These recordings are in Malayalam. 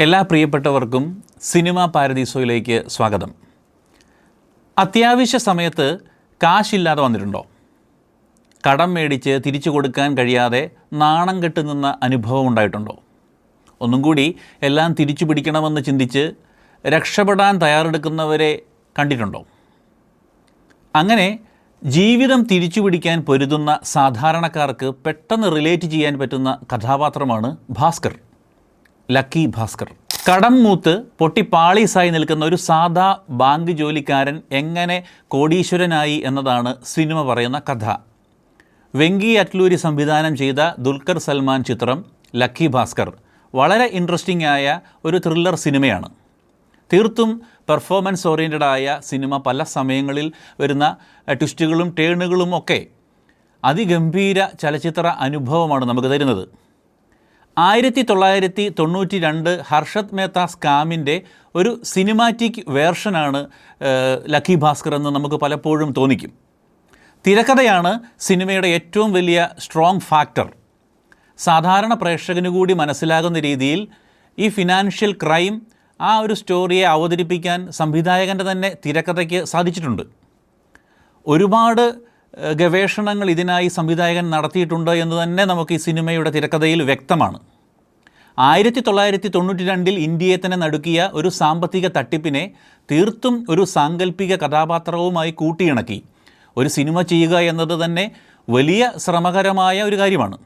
എല്ലാ പ്രിയപ്പെട്ടവർക്കും സിനിമ പാരദീസോയിലേക്ക് സ്വാഗതം. അത്യാവശ്യ സമയത്ത് കാശില്ലാതെ വന്നിട്ടുണ്ടോ? കടം മേടിച്ച് തിരിച്ചു കൊടുക്കാൻ കഴിയാതെ നാണം കെട്ട് നിന്ന അനുഭവം ഉണ്ടായിട്ടുണ്ടോ? ഒന്നും കൂടി എല്ലാം തിരിച്ചു പിടിക്കണമെന്ന് ചിന്തിച്ച് രക്ഷപ്പെടാൻ തയ്യാറെടുക്കുന്നവരെ കണ്ടിട്ടുണ്ടോ? അങ്ങനെ ജീവിതം തിരിച്ചു പിടിക്കാൻ പൊരുതുന്ന സാധാരണക്കാർക്ക് പെട്ടെന്ന് റിലേറ്റ് ചെയ്യാൻ പറ്റുന്ന കഥാപാത്രമാണ് ഭാസ്കർ. ലക്കി ഭാസ്കർ. കടം മൂത്ത് പൊട്ടി പാളീസായി നിൽക്കുന്ന ഒരു സാധാ ബാങ്ക് ജോലിക്കാരൻ എങ്ങനെ കോടീശ്വരനായി എന്നതാണ് സിനിമ പറയുന്ന കഥ. വെങ്കി അറ്റ്ലൂരി സംവിധാനം ചെയ്ത ദുൽഖർ സൽമാൻ ചിത്രം ലക്കി ഭാസ്കർ വളരെ ഇൻട്രസ്റ്റിംഗ് ആയ ഒരു ത്രില്ലർ സിനിമയാണ്. തീർത്തും പെർഫോമൻസ് ഓറിയന്റഡ് ആയ സിനിമ പല സമയങ്ങളിൽ വരുന്ന ട്വിസ്റ്റുകളും ടേണുകളും ഒക്കെ അതിഗംഭീര ചലച്ചിത്ര അനുഭവമാണ് നമുക്ക് തരുന്നത്. ആയിരത്തി തൊള്ളായിരത്തി തൊണ്ണൂറ്റി രണ്ട് ഹർഷത് മേത്ത സ്കാമിന്റെ ഒരു സിനിമാറ്റിക് വേർഷനാണ് ലക്കി ഭാസ്കർ എന്ന് നമുക്ക് പലപ്പോഴും തോന്നിക്കും. തിരക്കഥയാണ് സിനിമയുടെ ഏറ്റവും വലിയ സ്ട്രോങ് ഫാക്ടർ സാധാരണ പ്രേക്ഷകന് കൂടി മനസ്സിലാകുന്ന രീതിയിൽ ഈ ഫിനാൻഷ്യൽ ക്രൈം ആ ഒരു സ്റ്റോറിയെ അവതരിപ്പിക്കാൻ സംവിധായകന്റെ തന്നെ തിരക്കഥയ്ക്ക് സാധിച്ചിട്ടുണ്ട്. ഒരുപാട് ഗവേഷണങ്ങൾ ഇതിനായി സംവിധായകൻ നടത്തിയിട്ടുണ്ട് എന്ന് തന്നെ നമുക്ക് ഈ സിനിമയുടെ തിരക്കഥയിൽ വ്യക്തമാണ്. ആയിരത്തി തൊള്ളായിരത്തി തൊണ്ണൂറ്റി രണ്ടിൽ ഇന്ത്യയെ തന്നെ നടുക്കിയ ഒരു സാമ്പത്തിക തട്ടിപ്പിനെ തീർത്തും ഒരു സാങ്കല്പിക കഥാപാത്രവുമായി കൂട്ടിയിണക്കി. ഒരു സിനിമ ചെയ്യുക എന്നത് തന്നെ വലിയ ശ്രമകരമായ ഒരു കാര്യമാണ്.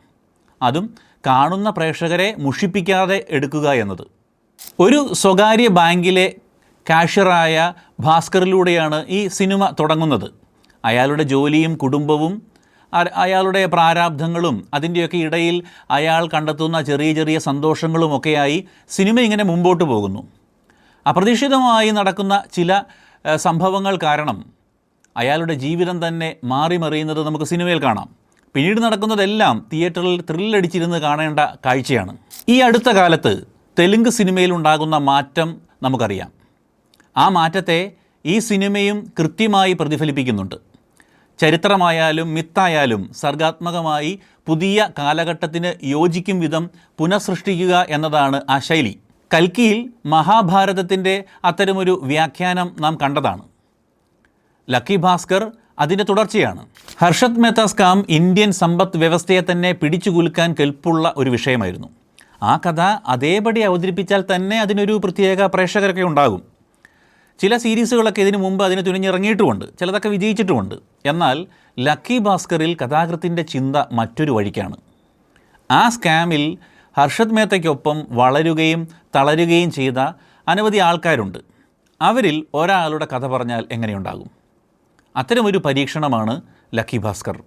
അതും കാണുന്ന പ്രേക്ഷകരെ മുഷിപ്പിക്കാതെ എടുക്കുക എന്നത്. ഒരു സ്വകാര്യ ബാങ്കിലെ കാഷ്യറായ ഭാസ്കറിലൂടെയാണ് ഈ സിനിമ തുടങ്ങുന്നത്. അയാളുടെ ജോലിയും കുടുംബവും അയാളുടെ പ്രാരാബ്ധങ്ങളും അതിന്റെയൊക്കെ ഇടയിൽ അയാൾ കണ്ടെത്തുന്ന ചെറിയ ചെറിയ സന്തോഷങ്ങളുമൊക്കെയായി സിനിമ ഇങ്ങനെ മുമ്പോട്ട് പോകുന്നു. അപ്രതീക്ഷിതമായി നടക്കുന്ന ചില സംഭവങ്ങൾ കാരണം അയാളുടെ ജീവിതം തന്നെ മാറി മറിയുന്നത് നമുക്ക് സിനിമയിൽ കാണാം. പിന്നീട് നടക്കുന്നതെല്ലാം തിയേറ്ററിൽ ത്രില്ലടിച്ചിരുന്ന് കാണേണ്ട കാഴ്ചയാണ്. ഈ അടുത്ത കാലത്ത് തെലുങ്ക് സിനിമയിൽ ഉണ്ടാകുന്ന മാറ്റം നമുക്കറിയാം. ആ മാറ്റത്തെ ഈ സിനിമയും കൃത്യമായി പ്രതിഫലിപ്പിക്കുന്നുണ്ട്. ചരിത്രമായാലും മിത്തായാലും സർഗാത്മകമായി പുതിയ കാലഘട്ടത്തിന് യോജിക്കും വിധം പുനഃസൃഷ്ടിക്കുക എന്നതാണ് ആ ശൈലി. കൽക്കിയിൽ മഹാഭാരതത്തിന്റെ അത്തരമൊരു വ്യാഖ്യാനം നാം കണ്ടതാണ്. ലക്കി ഭാസ്കർ അതിന്റെ തുടർച്ചയാണ്. ഹർഷത് മേത്ത സ്കാം ഇന്ത്യൻ സമ്പദ് വ്യവസ്ഥയെ തന്നെ പിടിച്ചുകുലുക്കാൻ കെൽപ്പുള്ള ഒരു വിഷയമായിരുന്നു. ആ കഥ അതേപടി അവതരിപ്പിച്ചാൽ തന്നെ അതിനൊരു പ്രത്യേക പ്രേക്ഷകരൊക്കെ ഉണ്ടാകും. ചില സീരീസുകളൊക്കെ ഇതിനു മുമ്പ് അതിന് തുനിഞ്ഞിറങ്ങിയിട്ടുമുണ്ട് ചിലതൊക്കെ വിജയിച്ചിട്ടുമുണ്ട്. എന്നാൽ ലക്കി ഭാസ്കറിൽ കഥാകൃത്തിന്റെ ചിന്ത മറ്റൊരു വഴിക്കാണ്. ആ സ്കാമിൽ ഹർഷദ് മേത്തയ്ക്കൊപ്പം വളരുകയും തളരുകയും ചെയ്ത അനവധി ആൾക്കാരുണ്ട്. അവരിൽ ഒരാളുടെ കഥ പറഞ്ഞാൽ എങ്ങനെയുണ്ടാകും? അത്തരമൊരു പരീക്ഷണമാണ് ലക്കി ഭാസ്കർ.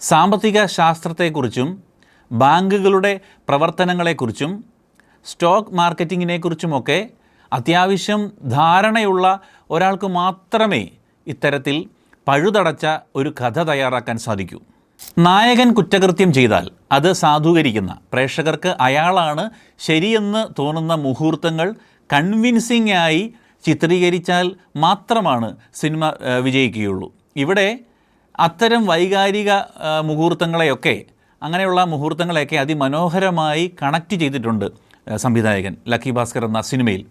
സാമ്പത്തിക ശാസ്ത്രത്തെക്കുറിച്ചും ബാങ്കുകളുടെ പ്രവർത്തനങ്ങളെക്കുറിച്ചും സ്റ്റോക്ക് മാർക്കറ്റിങ്ങിനെക്കുറിച്ചുമൊക്കെ അത്യാവശ്യം ധാരണയുള്ള ഒരാൾക്ക് മാത്രമേ ഇത്തരത്തിൽ പഴുതടച്ച ഒരു കഥ തയ്യാറാക്കാൻ സാധിക്കൂ. നായകൻ കുറ്റകൃത്യം ചെയ്താൽ അത് സാധൂകരിക്കുന്ന പ്രേക്ഷകർക്ക് അയാളാണ് ശരിയെന്ന് തോന്നുന്ന മുഹൂർത്തങ്ങൾ കൺവിൻസിംഗ് ആയി ചിത്രീകരിച്ചാൽ മാത്രമാണ് സിനിമ വിജയിക്കുകയുള്ളൂ. ഇവിടെ അത്തരം വൈകാരിക മുഹൂർത്തങ്ങളെയൊക്കെ അങ്ങനെയുള്ള മുഹൂർത്തങ്ങളെയൊക്കെ അതിമനോഹരമായി കണക്റ്റ് ചെയ്തിട്ടുണ്ട് സംവിധായകൻ ലക്കി ഭാസ്കർ എന്ന സിനിമയിൽ.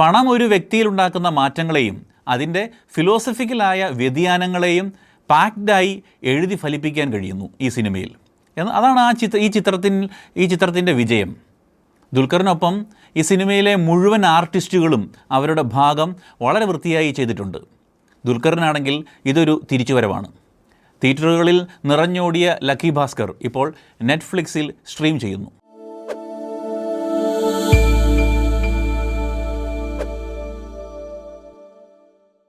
പണം ഒരു വ്യക്തിയിൽ ഉണ്ടാക്കുന്ന മാറ്റങ്ങളെയും അതിന്റെ ഫിലോസഫിക്കലായ വ്യതിയാനങ്ങളെയും പാക്ഡായി എഴുതി ഫലിപ്പിക്കാൻ കഴിയുന്നു ഈ സിനിമയിൽ. എന്ന് അതാണ് ആ ചിത്ര ഈ ചിത്രത്തിൻ ഈ ചിത്രത്തിന്റെ വിജയം. ദുൽഖറിനൊപ്പം ഈ സിനിമയിലെ മുഴുവൻ ആർട്ടിസ്റ്റുകളും അവരുടെ ഭാഗം വളരെ വൃത്തിയായി ചെയ്തിട്ടുണ്ട്. ദുൽഖറിനാണെങ്കിൽ ഇതൊരു തിരിച്ചുവരവാണ്. തിയേറ്ററുകളിൽ നിറഞ്ഞോടിയ ലക്കി ഭാസ്കർ ഇപ്പോൾ നെറ്റ്ഫ്ലിക്സിൽ സ്ട്രീം ചെയ്യുന്നു.